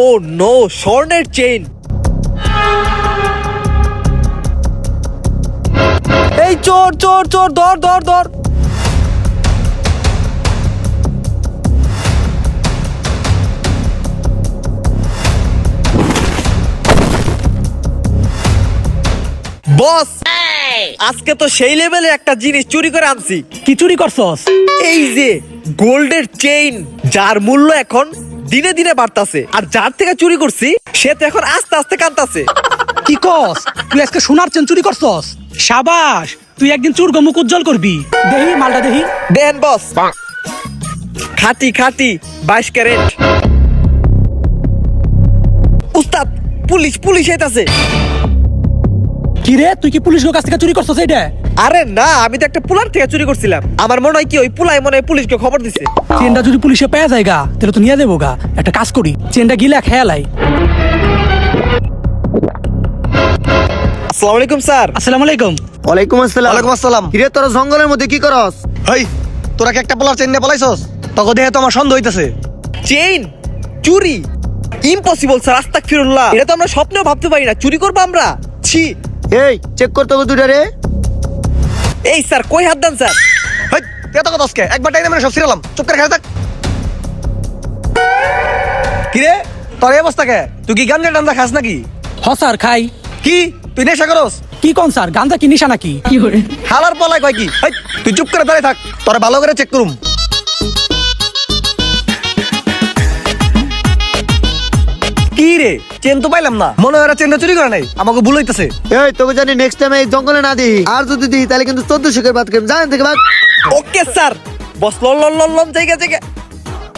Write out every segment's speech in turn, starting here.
ও no স্বর্ণের chain এই চোর চোর চোর ধর ধর ধর। বস আজকে তো সেই লেভেলে একটা জিনিস চুরি করে আনছি। কি চুরি করছস? এই যে গোল্ডের চেইন যার মূল্য এখন দিনে দিনে বাড়তাছে। আর যার থেকে চুরি করছি সে তো এখন আস্তে আস্তে কাঁদতাছে। কি কস? তুই আজকে সোনার চেন চুরি করছস? সাবাস তুই একদিন চুর মুখ উজ্জ্বল করবি। দেহি মালটা দেহি। দেন বস। খাটি খাটি বাইশ ক্যারেট। উস্তাদ পুলিশ পুলিশ আইতাছে। কি রে তুই কি পুলিশ কাছ থেকে চুরি করছস এইটা? আরে না আমি তো একটা পুলার থেকে চুরি করছিলাম। আমার মনে হয় কি ওই পুলাই মনে হয় পুলিশকে খবর দিছে। চেনটা যদি পুলিশে পেয়ে যায় গা তাহলে তো নিয়ে দেবো গা। একটা কাজ করি চেনটা গিলা খেয়ালাই আসসালামু আলাইকুম স্যার। আসসালামু আলাইকুম। ওয়ালাইকুম আসসালাম। ওয়ালাইকুম আসসালাম। কিরে তোর জঙ্গলের মধ্যে কি করস? হেই তোরা কি একটা পোলার চেন নিয়ে পলাইছস? তোকে দেখে তো আমার সন্দেহ হইতেছে। চেইন? চুরি? ইম্পসিবল স্যার আস্তাক ফিরুল্লাহ এটা তো আমরা স্বপ্নেও ভাবতে পারি না। চুরি করব আমরা? ছি এই চেক করতে হবে দুইটা রে। এই স্যার কই হাত দেন স্যার? হেই এত কথা আজকে? একবার টাইম মানে সব ছিড়ালাম চুপ করে খেলে থাক। কিরে তোর এই অবস্থা কে? তুই কি গাঞ্জা টান্দা খাস নাকি? হ স্যার খাই। কি? তুই নেশা করস? কি কোন স্যার গান্দা কি নিশা নাকি? হালার পলাই কয় কি? হেই তুই চুপ করে দাঁড়িয়ে থাক। তোরা ভালো করে চেক করুম। কি রে? চেন তো পাইলাম না। মনে হয় ওরা চেনটা চুরি করে নাই। আমাকে ভুল হইতেছে। এই তোকে জানি নেক্সট টাইম এই জঙ্গলে না দিই আর যদি দিই তাহলে কিন্তু চোদ্দ করে বাদ করিম জানেন থেকে বাদ ওকে স্যার। বস লল লল লল লন জায়গা জায়গা।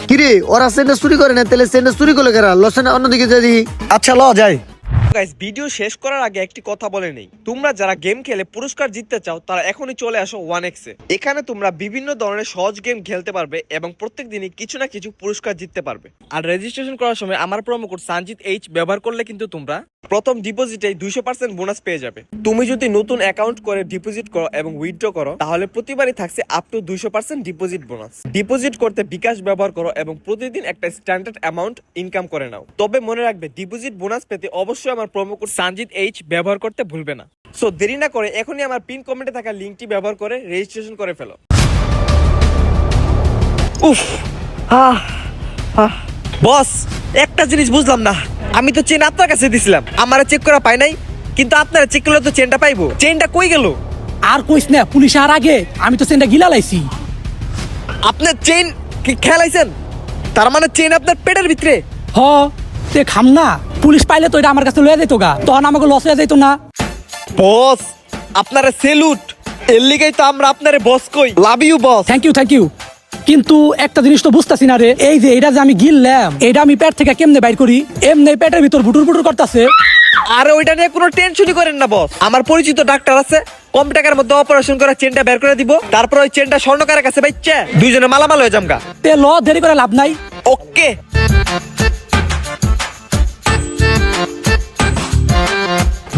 কিরে ওরা সেন্টার চুরি করে না তাহলে সেন্টার চুরি করলে কেরা? লসেন অন্যদিকে যদি আচ্ছা ল যাই। গাইস ভিডিও শেষ করার আগে একটি কথা বলে নেই। তোমরা যারা গেম খেলে পুরস্কার জিততে চাও, তারা এখনই চলে আসো ওয়ান এক্সে এখানে তোমরা বিভিন্ন ধরনের সহজ গেম খেলতে পারবে এবং প্রত্যেক দিনই কিছু না কিছু পুরস্কার জিততে পারবে। আর রেজিস্ট্রেশন করার সময় আমার প্রোমো কোড সানজিৎ এইচ ব্যবহার করলে কিন্তু তোমরা প্রথম ডিপোজিটে দুইশো পার্সেন্ট বোনাস পেয়ে যাবে। তুমি যদি নতুন অ্যাকাউন্ট করে ডিপোজিট করো এবং উইথড্র করো, তাহলে প্রতিবারই থাকছে আপ টু দুইশো পার্সেন্ট ডিপোজিট বোনাস। ডিপোজিট করতে বিকাশ ব্যবহার করো এবং প্রতিদিন একটা স্ট্যান্ডার্ড অ্যামাউন্ট ইনকাম করে নাও। তবে মনে রাখবে, ডিপোজিট বোনাস পেতে অবশ্যই আমার প্রোমো কোড এইচ ব্যবহার করতে ভুলবে না। সো দেরি না করে এখনই আমার পিন কমেন্টে থাকা লিঙ্কটি ব্যবহার করে রেজিস্ট্রেশন করে ফেলো। উফ! বস একটা জিনিস বুঝলাম না। আমি তো চেন আপনার কাছে দিছিলাম। আমার চেক করা পাই নাই কিন্তু আপনারা চেক করলে তো চেনটা পাইবো। চেনটা কই গেল? আর কইস না পুলিশ আর আগে আমি তো চেনটা গিলা লাইছি। আপনার চেন কি খেলাইছেন তার মানে চেন আপনার পেটের ভিতরে। হ তে খাম না। পুলিশ পাইলে তো এটা আমার কাছে লয়ে যেত গা। তখন আমাকে লস হয়ে যেত না। বস আপনারা সেলুট এর লিগেই তো আমরা আপনারে বস কই। Love you boss thank you thank you কিন্তু একটা জিনিস তো বুঝতেছি না রে এই যে এটা যে আমি গিললাম এটা আমি পেট থেকে কেমনে বাইর করি? এমনি পেটের ভিতর বুটুর বুটুর করতেছে। আরে ওইটা নিয়ে কোনো টেনশনই করেন না বস আমার পরিচিত ডাক্তার আছে কম টাকার মধ্যে অপারেশন করে চেনটা বের করে দিব তারপর ওই চেনটা স্বর্ণকারের কাছে বাইচ্ছে দুইজনে মালামাল হয়ে জামগা তে ল দেরি করে লাভ নাই। ওকে।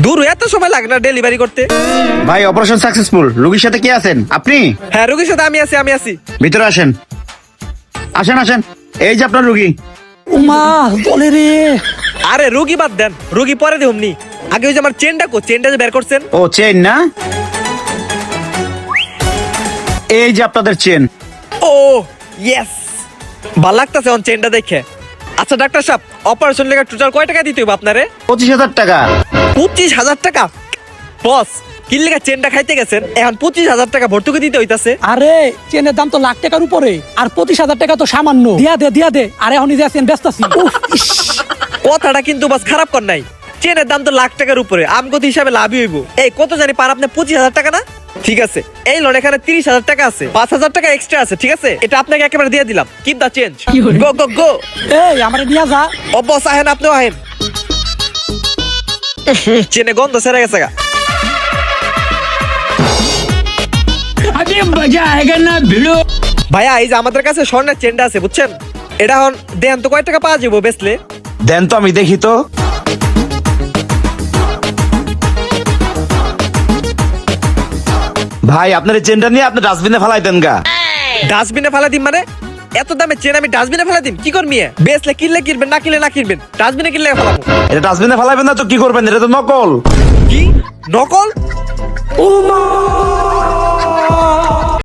দূর এত সময় লাগে না ডেলিভারি করতে। ভাই অপারেশন সাকসেসফুল রোগীর সাথে কে আছেন? আপনি? হ্যাঁ রোগীর সাথে আমি আছি আমি আছি। ভিতরে আসেন। আসেন আসেন। এই যে আপনার রোগী। উমা বলে রে। আরে রোগী বাদ দেন। রোগী পরে দেবনি আগে ওই যে আমার চেনটা কো চেনটা যে বের করছেন। ও চেন না? এই যে আপনাদের চেন ও ইয়েস ভালো লাগতেছে অন চেনটা দেখে। আচ্ছা ডাক্তার সাহেব অপারেশন লেগে টোটাল কয় টাকা দিতে হবে আপনারে? পঁচিশ হাজার টাকা। পঁচিশ হাজার টাকা? বস কি লেগে চেনটা খাইতে গেছেন এখন পঁচিশ হাজার টাকা ভর্তুকি দিতে হইতাছে। আরে চেনের দাম তো লাখ টাকার উপরে আর পঁচিশ হাজার টাকা তো সামান্য। দিয়া দে দিয়া দে আরে এখন যে আছেন ব্যস্ত আছি। কথাটা কিন্তু বাস খারাপ কর নাই। চেনের দাম তো লাখ টাকার উপরে আমগতি হিসাবে লাভই হইব। এই কত জানি পার আপনি পঁচিশ হাজার টাকা না? ঠিক আছে। এই লোন এখানে তিরিশ হাজার টাকা আছে। পাঁচ হাজার টাকা এক্সট্রা আছে ঠিক আছে? এটা আপনাকে একেবারে দিয়ে দিলাম। কিপ দা চেঞ্জ গো গো গো এই আমার নিয়ে যা। ও বস আহেন আপনিও আহেন। চেনে গন্ধ সেরে গেছে গা। ভাইয়া এই যে আমাদের কাছে স্বর্ণের চেনটা আছে বুঝছেন? এটা এখন দেন তো কয় টাকা পাওয়া যাব বেচলে? দেন তো আমি দেখি তো। ভাই আপনার এই চেনটা নিয়ে আপনি ডাস্টবিনে ফেলাই দেন গা। ডাস্টবিনে ফেলা দিন মানে? এত দামে চেন আমি ডাস্টবিনে ফেলা দিন কি করবি বেসলে বেচলে কিনলে কিনবেন না কিনলে না কিনবেন। ডাস্টবিনে কিনলে ফেলাবো। এটা ডাস্টবিনে ফেলাবেন না তো কি করবেন? এটা তো নকল। কি? নকল? ও মা!